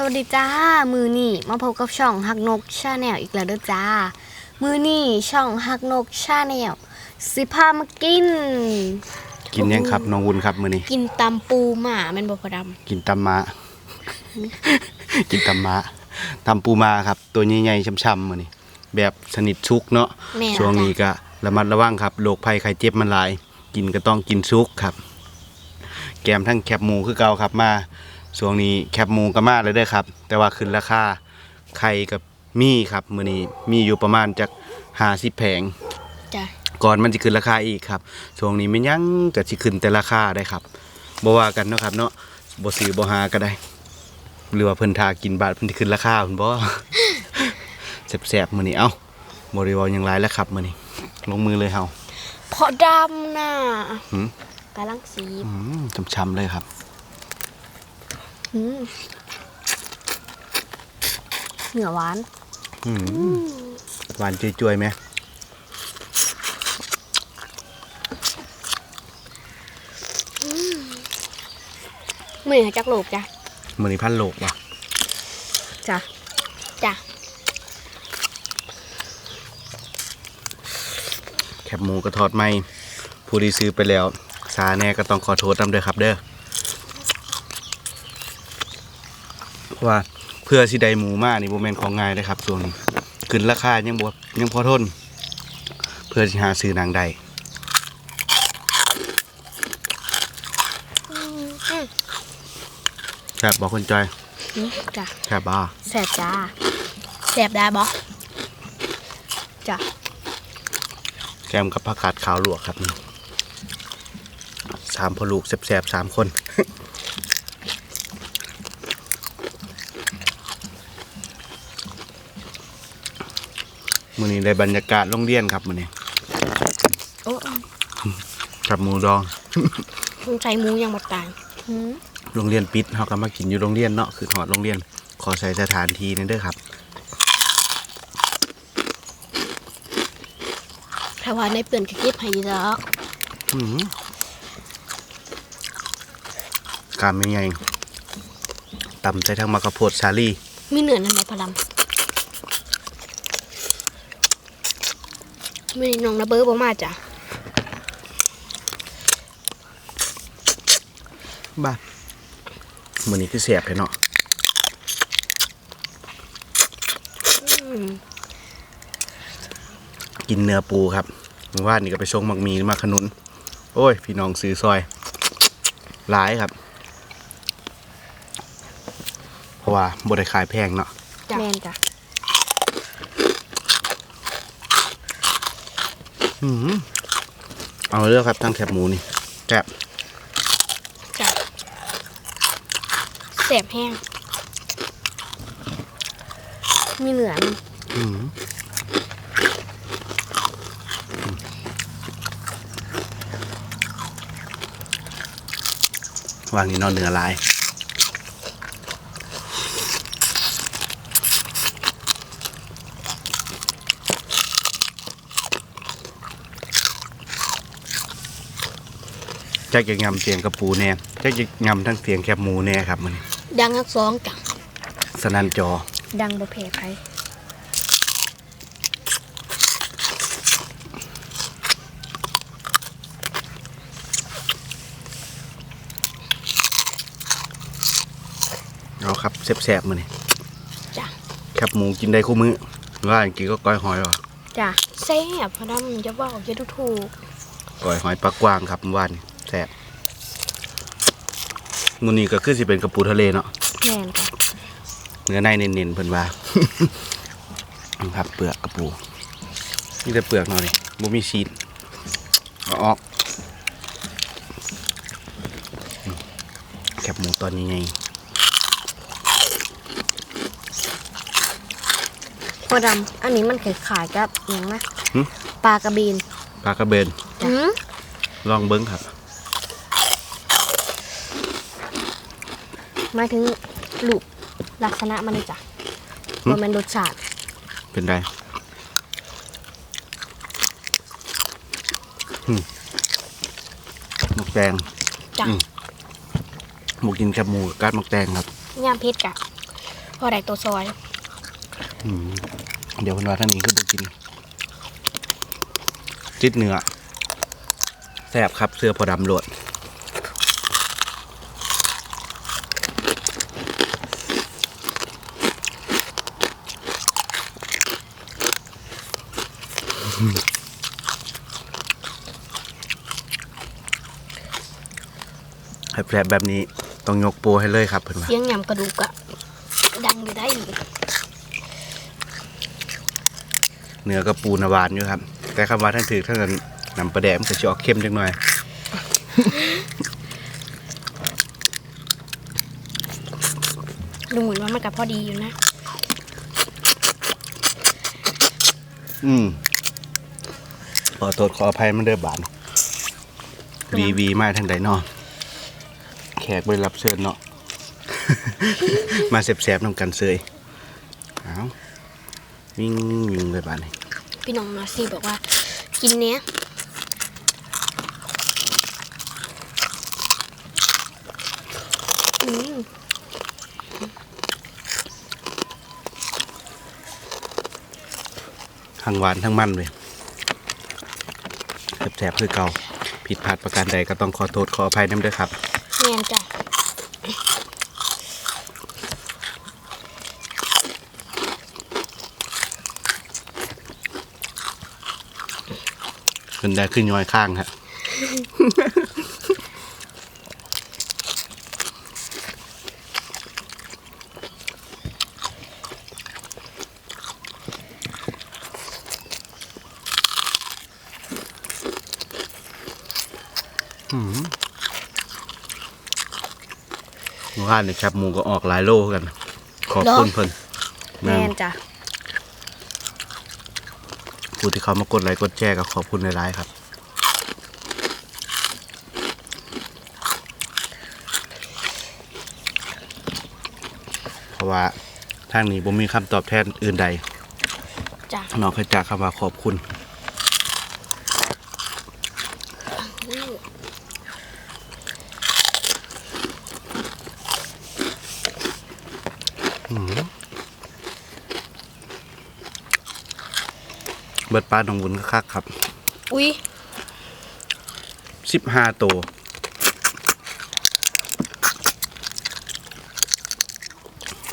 สวัสดีจ้า มือนี่มาพบกับช่องฮักนกชาแนลอีกแล้วเด้อจ้า มือนี่ช่องฮักนกชาแนลสิพามากิน กินยังครับน้องวุ้นครับมื้อนี้กินตำปูหมาแมันบ่พอดกินตำมากินตำมาตำปูมาครับ ตัวใหญ่ๆช่ำๆมื้อนี้แบบสนิทชุกเนาะำแม่ช่วงนี้ก็ระมัดระวังครับโรคภัยไข้เจ็บมันหลาย กินก็ต้องกินซุกครับ แกมทั้งแคบหมูคือเก่าครับมา ช่วงนี้แคบหมูก็มาเลยเด้อครับ แต่ว่าขึ้นราคาไข่กับมีครับมื้อนี้มีอยู่ประมาณจาก50แผงจ้ะก่อนมันจะขึ้นราคาอีกครับช่วงนี้ไม่ยั้งก็สิขึ้นแต่ราคาได้ครับบ่ว่ากันเนาะครับ เนาะบ่ซื้อบ่หาก็ได้ หรือว่าเพิ่นทากินบาทเพิ่นสิขึ้นราคาเพิ่นบ่แซ่บๆมื้อนี้เอ้าบ่ได้เว้าหยังหลายแล้วครับมื้อนี้ลงมือเลยเฮาพอดำน่ะหืมกำลังสีอืมช้ำๆเลยครับอืม เหนือหวานอืมหวานจุยๆไหมมือจักโหลกจ้ะมื้อนี้พันโลกว่ะจ้ะจ้ะแคบหมูก็ทอดใหม่ผู้ที่ซื้อไปแล้ว สาแน่ก็ต้องขอโทษนำเด้อครับเด้อเพราะ ว่าเพื่อสิได้หมูมานี่บ่แม่นของง่ายเลยครับช่วงนี้ขึ้นราคายังบ่ยังพอทน เพื่อสิหาซื้อนางได้ครับบอกคนจอยอืมจ้ะครับบ่แสบจ้าแสบได้บ่จ้ะแกมกับผักกาดขาวลวกครับนี่สามพอลูกแซ่บๆสามคน มื้อนี้ได้บรรยากาศโรงเรียนครับมื้อนี้โอ้กับหมูดองต้องใช้หมูยังบ่ตายอืมโรงเรียนปิดเฮาก็มากินอยู่โรงเรียนเนาะคือหอดโรงเรียน ขอใส่สถานที่นั่นเด้อครับ ถ้าว่าในเปื่อนก็เก็บให้อยู่แล้วอื้อหือการไม่ใหญ่ตำใส่ทั้งมะกะโพดสาลีมีเหนือนั่นไหมพะลำ ไม่ได้น้องระเบิดบ่มาจ้ะบ้ามื้อนี้คือแซ่บแท้เนาะอืมกินเนื้อปูครับเมื่อวานนี่ก็ไปชงมักมีมาขนุน โอ้ย พี่น้องซื้อซอยหลายครับ เพราะว่าบได้ขายแพงเนาะจ้ะแมนจ้ะ อื้อหือ เอาเรื่องครับตั้งแคบหมูนี่แซ่บจ้ะแสบแห้ง มีเหนือมันอื้อหือวางนี่เนอนเนื้อหลาย จักจะงำเสียงกระปูแน่จักจะงำทั้งเสียงแคบหมูแน่ครับมันดังทั้งสองจ้ะสนันจอ ดังบ่แพ้ใครเอาครับแสบๆมานี่จ้ะแคบหมูกินได้คู่มื้อว่าอันกินก็ก้อยหอยว่ะจ้ะแซ่บพะดำจะบอกจะดูถูกก้อยหอยปลากวางครับเมื่อวานนี่ แสบมื้อนี้ก็คือสิเป็นกระปูทะเลเนาะแมนจ้ะเนื้อในเน้นๆเพิ่นว่า ครับเปลือกกระปูนี่แต่เปลือกเนาะนี่บ่มีชีสเอาออกอืมแคบหมูตอนนี้ไงพอดำอันนี้มันคล้ายๆกับอหยังนะหึปลากระบีนปลากระเบนอืม ลองเบิ้งครับ หมายถึงรูปลักษณะมันเลยจ้ะหึว่ามันรสชาติ เป็นไรอืมหมกแดงจ้ะอืมหมูกินแคบหมูกับกาดหมกแดงครับย่ามเพชรกะพอได้ตัวซอยอืมเดี๋ยวเพิ่นว่าทางนี้คือบ่กิน จิตเนื้อแซ่บครับเสื้อพอดำโหลด แผลแบบนี้ต้องยกโปรให้เลยครับเพื่อนว่าเสียงยำกระดูกอะดังอยู่ได้อีกเนื้อกับปูนาวานอยู่ครับ แต่คำว่าท่านถือท่านนั้นนำปลาแดกมันก็จะออกเข้มจังหน่อยดูเหมือนว่ามันกับพอดีอยู่นะ อืม ขอโทษขออภัยมันเด้อบานวีวีมาทางใดเนอแขกไปรับเชิญเนาะ มาแสบๆนำกันเซยเอาวิ่งวิ่งเลยบานนี้พี่น้องมาซี่บอกว่า กินเนี้ยอืมทั้งหวานทั้งมันเลย แสบๆคือเก่าผิดพลาดประการใดก็ต้องขอโทษขออภัยน้ำเด้อครับแม่นจ้ะขึ้นได้ขึ้นย้อยข้างฮะ ว่านเนี่ยครับหมูก็ออกหลายโลกัน ขอบคุณเพิ่นแม่นจ้ะผู้ที่เขามากดไลค์กดแชร์ก็ขอบคุณในไลน์ครับเพราะว่าทางนี้ผมมีคำตอบแทนอื่นใดจ้ะนอกจากคำว่าขอบคุณ เบิดปลาหนองวุนก็คักครับอุ้ยสิบห้าตัว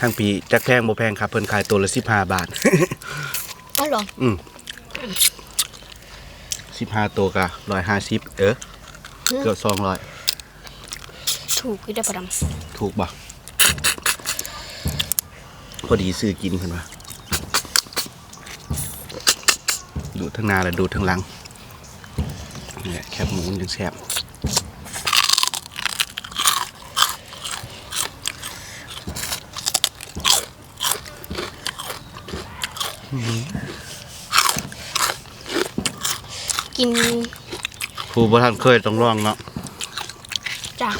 ทั้งปีจักแพงบ่แพงครับ เพิ่นขายตัวละสิบห้าบาทอ๋อเหรออืมสิบห้าตัวกะร้อยห้าสิบเออเกือบสองร้อยถูกคือได้ประดถูกบ่พอดีซื้อกินเพิ่นว่า ดูทั้งหน้าและดูทั้งหลังเนี่ยแคบหมูมันยังแซ่บำกินผู้บ่ทันเคยต้องลองเนาะจ้ะ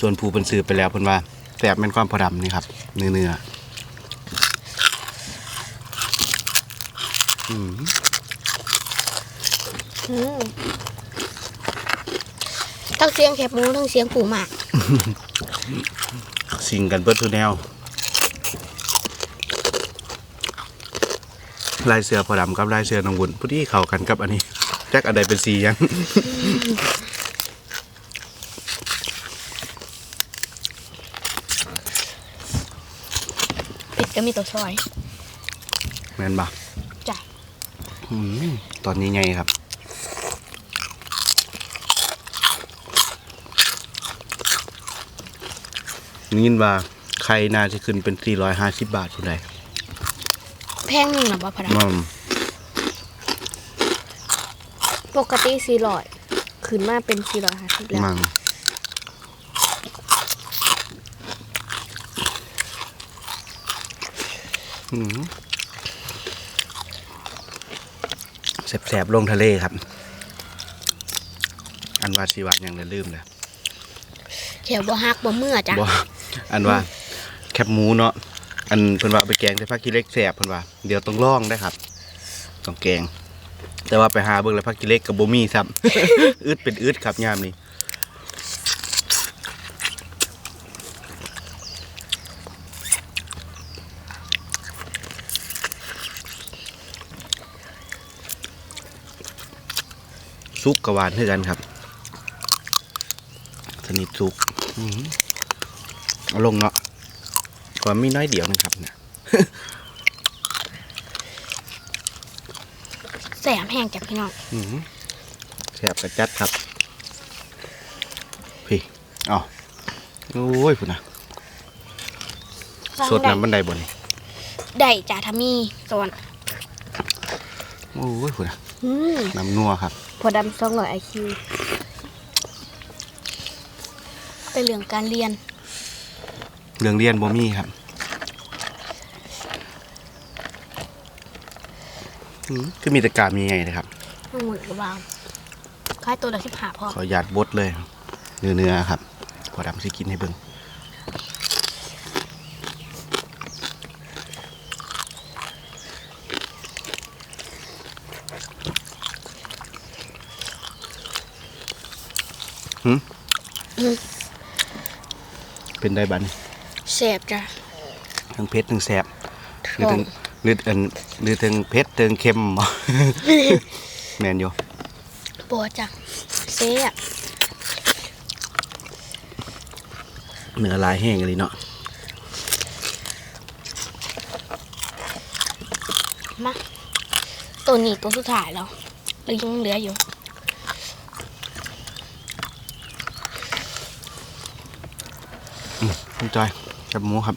ส่วนผู้เป็นซื้อไปแล้วเพิ่นว่าแซ่บเป็นความพอดำนี่ครับ เนื้อเนื้ ออืมอืมทั้งเสียงแคบหมูทั้งเสียงปูหมากสิ่งกันเบิดทุกแนว ลายเสือพอดำกับลายเสือน้องบุญผู้ที่เข้ากันกับอันนี้แจ็คอันใดเป็นสีหยังปิดก็มีตัวซอย แม่นบ่จ้ะอืม ตอนนี้ไงครับนี่ยินว่าใครน่าจะขึ้นเป็น 450 บาทผู้ใดแพงหนึ่งหรอวะพะดมัมำปกติสี่ร้อยขึ้นมาเป็นสี่ร้อยห้าสิบแล้วมัมอืม แสบๆลงทะเลครับ อันว่าชีวายังเลยลืมเลยแถวบ่ฮักบ่เมื่อจ้ะบ่อันว่าแคบหมูเนาะอันเพิ่นว่าเอาไปแกงใส่ผักขี้เหล็กแสบเพิ่นว่าเดี๋ยวต้องลองได้ครับต้องแกง แต่ว่าไปหาเบิ่งแล้วผักขี้เหล็กกับบ่มีซ้ำ อึดเป็นอึดครับยามนี้ ซุกกะหวานเท่ากันครับ สนิทซุกอื้อหือเอาลงเนาะก่อนมีน้อยเดียวนะครับเนี่ยแสบแห้งจากพี่น้องอื้อหือแซ่บกระจัดครับพี่เอ๋อโอ้ยพุ่นนะสดน้ำบันไดบนนี่ได้จ่าทามีสวนโอ้ยพุ่นนะอืมน้ำนัวครับ พอดำสองร้อยไอคิวเป็นเรื่องการเรียน เรื่องเรียนบ่มีครับอื้อคือมีแต่การมีไงนะครับ มันหมดกระบางคล้ายตัวละสิบห้าพอขอหยาดบดเลย เนื้อเนื้อๆครับพอดำสิกินให้เบิ่งหืม เป็นได้บัดนแสบจ้ะทั้งเผ็ดทั้งแสบหรือทั้งหรืออันหรือทั้งเผ็ดทั้งเค็มบ่แมนอยู่ปวดจ้ะเสียบเนื้อลายแห้งเลยเนาะมาตัวนี้ตัวสุดท้ายแล้วหรือยังเหลืออยู่ จอยกับหมูครับ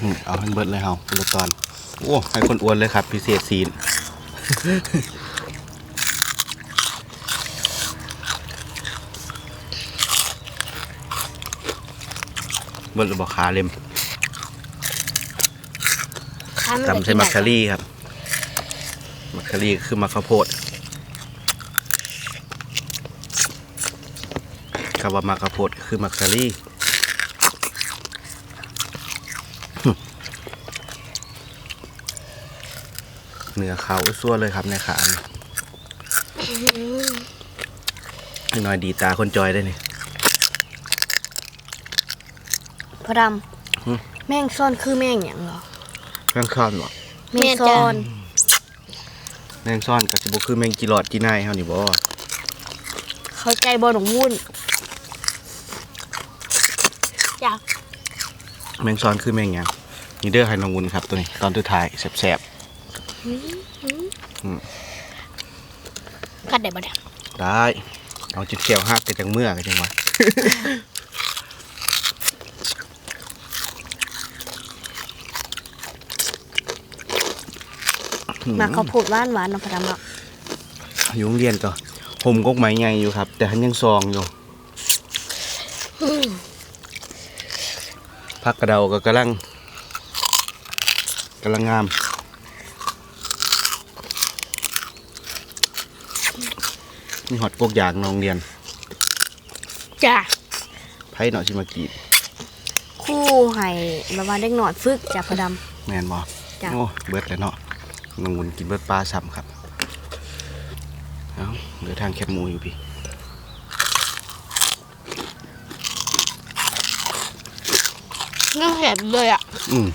อืมเอาให้เบิดเลยเฮาเป็นละตอน โอ้ให้คนอ้วนเลยครับ พิเศษซีนเบิดระบอกขาเล็มตำใส่มักคารี่ครับมักคารี่คือมักข้าวโพดคำว่ามักข้าวโพดคือมักคารี่ เนื้อขาวซั่วเลยครับในขานี่ให้หน่อยดีตาคนจอยได้นี่พอดหืมำแม่งซ่อนคือแม่งอย่างเหรอแมงซ่อนบ่แม่งซ่อน แมงซ่อนกับสิบุคือแมงกีรอดกีนายเฮานี่บ่เข้าใจบอลของวุ่นอยากแมงซ่อนคือแมงหยังนี่เด้อให้น้องวุ้นครับตัวนี้ตอนสุดท้ายแซ่บ กัดได้บ่เนี่ยๆได้เอาจิตแก้วหักกันจังเมื่อกันจังวะมาเขาวโพูดหวานหวานๆเนาะพอดำเนาะอยู่โรงเรียนก็ห่มกกไม้ใหญ่อยู่ครับ แต่หันยังซองอยู่อืมพักกระเดาก็กำลังกำลังงาม มีหอดกกอยากน้องเรียนจ้าไพ่เนาะชิมากีดคู่ให้แบบว่าเด็กหน่อยฝึกจากพอดแมนบ่จ้ะ โอ้เบิดเลยเนาะน้องวุ้นกินเบิดปลาซ้ำครับเอาเหลือทางแคบหมูอยู่พี่ำน่าแสบเลยอะอืม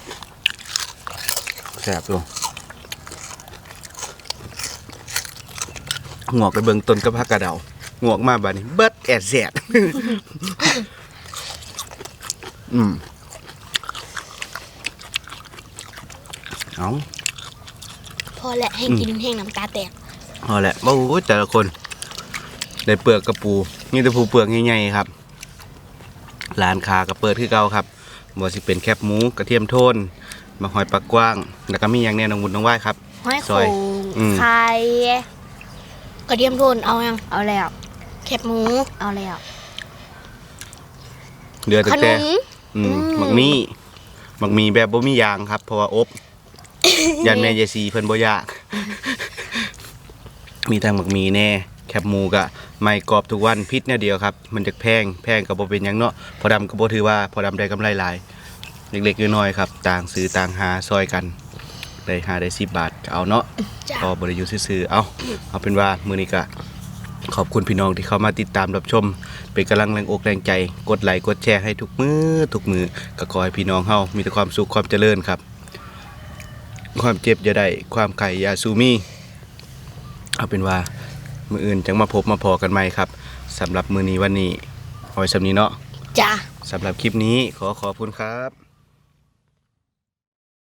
แสบอยู่ งอกไปเบิ่งต้นกระพักกระเดางอกมาบาดนี้ เบิดแอดแสดอืมเอาพอแหละให้กินแห้งน้ำตาแตกเอาแหละโอ้โหแต่ละคนได้เปลือกกระปูนี่แต่ปูเปลือกใหญ่ๆครับร้านคากระเปิดคือเก่าครับบ่สิเป็นแคบหมูกระเทียมโทนมะหอยปักกว้าง แล้วก็มีอย่างแน่น้องบุญน้องไหว้ครับห้อยซโขอยงอืมไข่ กระเทียมโทนเอายังเอาแล้ว แคบหมูเอาแล้วเหลือแต่ขนแต่มอืมอืม มักมีมักมีแบบบ่มียางครับ เพราะว่าอบ ยันแม่ยายซีเพิ่นบ่อยาก มีทางหมักมีแน่ แคบหมูกะไม่กรอบทุกวันพิษเนี่ยเดียวครับ มันจะแพง แพงก็บ่เป็นหยังเนาะพอดำก็บ่ถือว่าพอดำได้กำไรหลาย เล็กๆน้อยๆครับ ต่างซื้อต่างหาซอยกัน ได้หาได้10บาทก็เอาเนาะจ้าพอบริยุทธ์ซื่อๆเอาเอาเป็นว่ามือนี้ก็ขอบคุณพี่น้องที่เข้ามาติดตามรับชม เป็นกำลังแรงอกแรงใจ กดไลค์กดแชร์ให้ทุกมือทุกมือก็ขอให้พี่น้องเฮามีแต่ความสุขความเจริญครับ ความเจ็บอย่าได้ความไข่อยาซูมีเอาเป็นว่ามืออื่นจังมาพบมาพอกันใหม่ครับสำหรับมือนี้วันนี้เอาไว้สำนี้เนาะจ้าสำหรับคลิปนี้ขอขอบคุณครับ